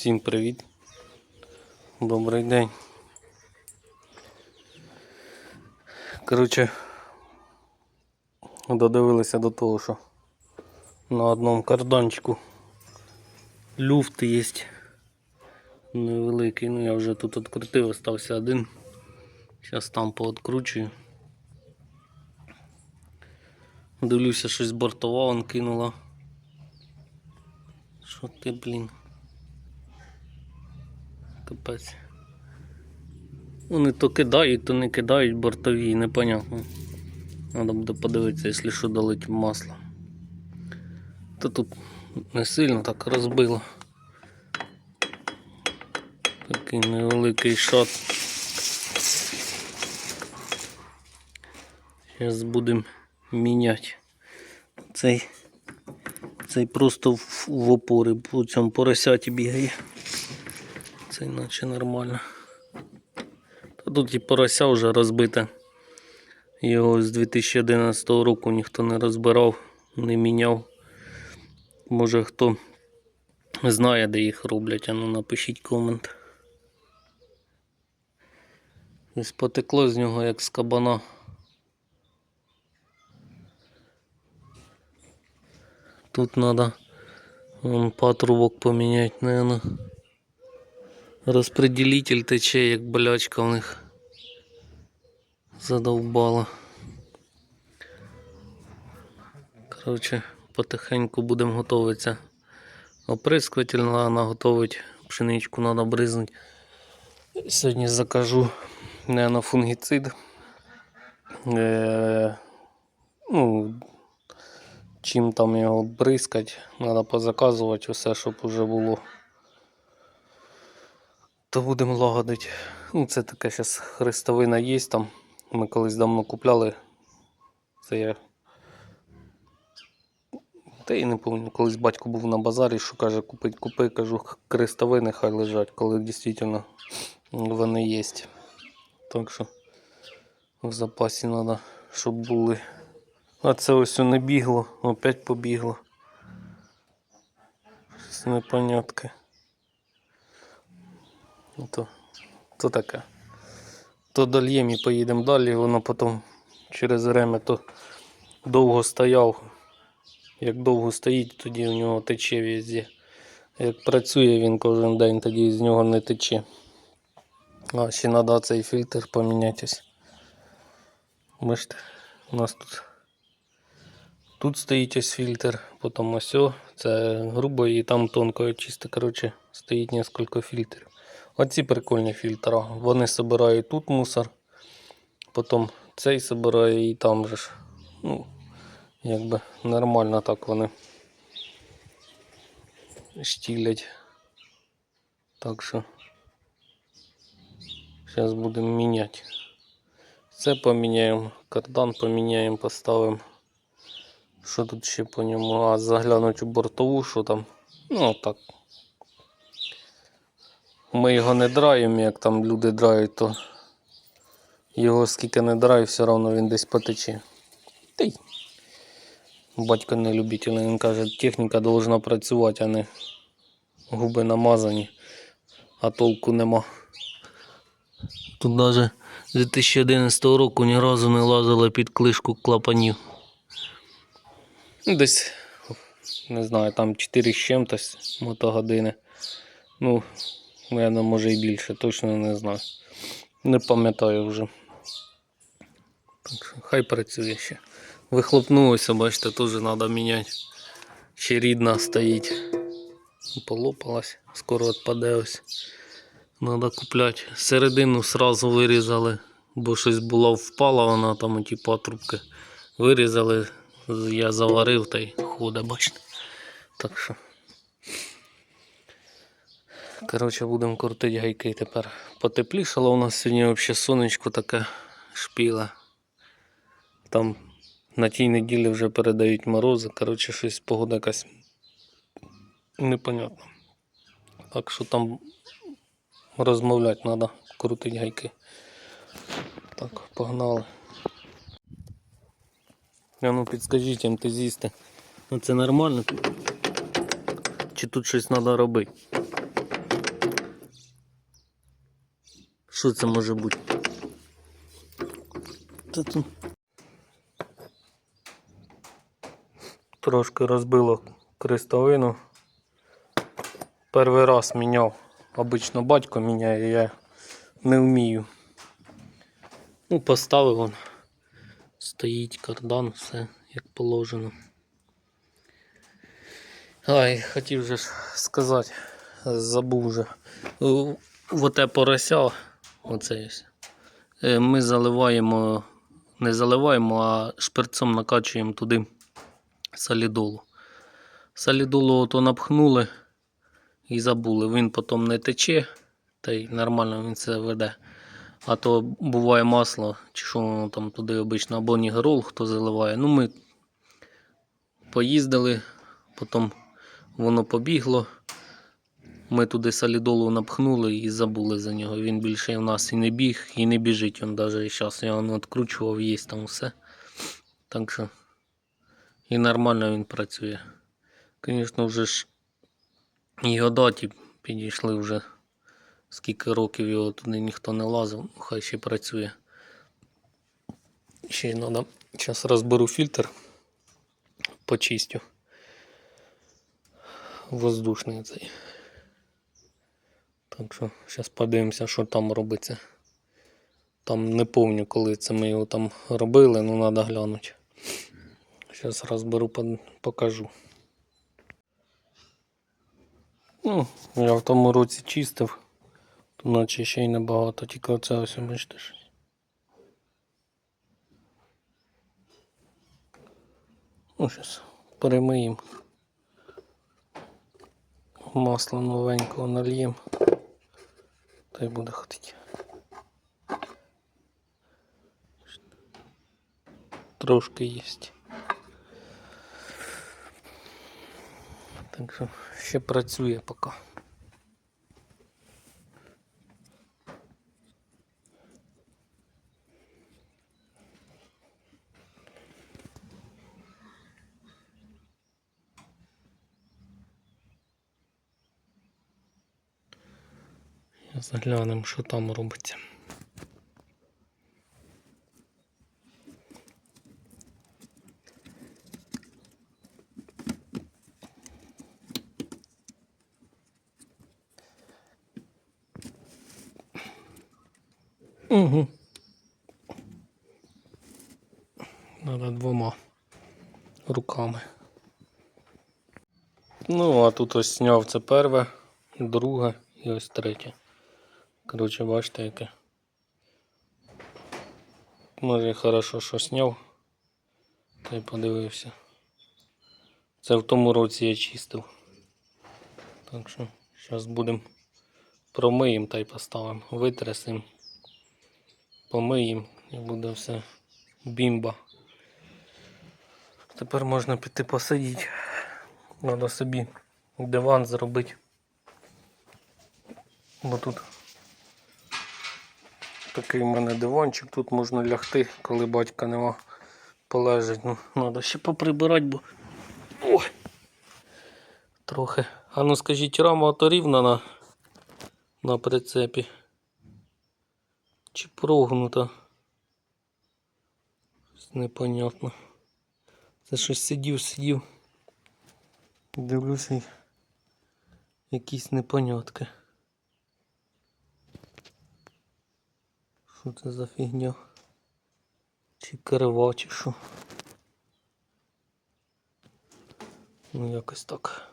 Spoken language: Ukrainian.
Всім привіт. Добрий день. Коротше, додивилися до того, що на одному карданчику люфт є невеликий. Ну я вже тут відкрутив, остався один. Зараз там пооткручую. Дивлюся, щось бортова он кинула. Що ти, блін? Капець. Вони то кидають, то не кидають бортові, непонятно. Треба буде подивитися, якщо що долить масло. Та тут не сильно так розбило. Такий невеликий шат. Зараз будемо міняти. Цей, цей просто в, в опори по цьому поросяті бігає. Це наче нормально. Та тут і порося вже розбите. Його з 2011 року ніхто не розбирав, не міняв. Може хто знає, де їх роблять, а ну напишіть комент. Ось потекло з нього як з кабана. Тут треба патрубок поміняти, наверное. Розпределитель тече, як болячка в них задовбала. Коротше, потихеньку будемо готуватися. Оприскуватель треба наготовити, пшеничку треба бризнути. Сьогодні закажу фунгіцид. Е, ну, чим там його бризкати, треба позаказувати все, щоб вже було то будемо лагодити. Ну, це таке зараз хрестовина є там. Ми колись давно купляли. Це я. Та і не пам'ятаю, колись батько був на базарі, що каже, купить, купи, кажу, хрестовини хай лежать, коли дійсно вони є. Так що в запасі треба, щоб були. А це ось не бігло, опять побігло. Щось непонятке. Ну, То, то таке. То дольєм і поїдемо далі, воно потім через время то довго стояв. Як довго стоїть, тоді у нього тече везде. Як працює він кожен день, тоді з нього не тече. А ще треба цей фільтр помінятись. Бачите, у нас тут тут стоїть ось фільтр, потім ось, це грубо і там тонко, чисто, коротше, стоїть кілька фільтрів. Оці прикольні фільтри. Вони збирають тут мусор, потім цей збирає і там же ж. Ну, якби нормально так вони штілять. Так що зараз будемо міняти. Це поміняємо, кардан поміняємо, поставимо. Що тут ще по ньому? А заглянуть у бортову, що там. Ну так. Ми його не драємо, як там люди драють, то його скільки не драю, все одно він десь потече. Та й батько не любитель, він каже, техніка повинна працювати, а не губи намазані, а толку нема. Тут навіть з 2011 року ні разу не лазили під клишку клапанів. Десь, не знаю, там 4 з чим-тось мотогодини. Ну, Наверно, може і більше, точно не знаю. Не пам'ятаю вже. Так що хай працює ще. Вихлопнулося, бачите, теж треба міняти. Ще рідна стоїть. Полопалась, скоро відпаде ось. Треба купляти. Середину сразу вирізали, бо щось було впала вона там ті патрубки. Вирізали, я заварив та й ходить, бачите. Так що. Коротше, будемо крутити гайки тепер. Потеплішало у нас сьогодні взагалі сонечко таке шпіле. Там на тій неділі вже передають морози. Коротше, щось погода якась непонятна. Так що там розмовляти треба, крутити гайки. Так, погнали. А ну підскажіть МТЗісти, ну це нормально? Чи тут щось треба робити? Що це може бути? Та тут трошки розбило крестовину. Перший раз міняв. Обично батько міняє, я не вмію. Ну, поставив он. Стоїть кардан, все як положено. Ай, хотів же ж сказати, забув вже. В оте порося, оце е, Ми заливаємо, не заливаємо, а шперцом накачуємо туди солідолу. Солідолу ото напхнули і забули. Він потім не тече, та й нормально він це веде. А то буває масло, чи що воно там туди обично, або нігерол, хто заливає. Ну, ми поїздили, потім воно побігло. Ми туди солідолу напхнули і забули за нього. Він більше в нас і не біг, і не біжить. Він навіть зараз я відкручував, є там все. Так що і нормально він працює. Звісно, вже ж і годаті підійшли вже. Скільки років його туди ніхто не лазив, ну, хай ще працює. Ще й треба. Зараз розберу фільтр, почистю. Воздушний цей. Так що зараз подивимося, що там робиться. Там не пам'ятаю, коли це ми його там робили, ну треба глянути. Зараз розберу, покажу. Ну, я в тому році чистив. То наче ще й небагато, тільки оце ось бачите щось. Ну, зараз перемиємо. Масло новенького нальємо. Та й буде ходити. Трошки є. Так що ще працює поки. Заглянемо, що там робиться. Угу. Надо двома руками. Ну, а тут ось зняв це перше, друге і ось третє. Коротше, бачите, яке. Може хорошо, що зняв. Та й подивився. Це в тому році я чистив. Так що зараз будемо промиємо та й поставимо. Витрясимо, помиємо і буде все бімба. Тепер можна піти посидіти. Треба собі диван зробити. Бо тут такий в мене диванчик, тут можна лягти, коли батька нема полежить. Ну, треба ще поприбирати, бо. Ой! Трохи. А ну скажіть, рама то рівна на, на прицепі. Чи прогнута? Непонятно. Це щось сидів, сидів. Дивлюся, якісь непонятки. Що це за фігня? Чи крива, чи що? Ну якось так.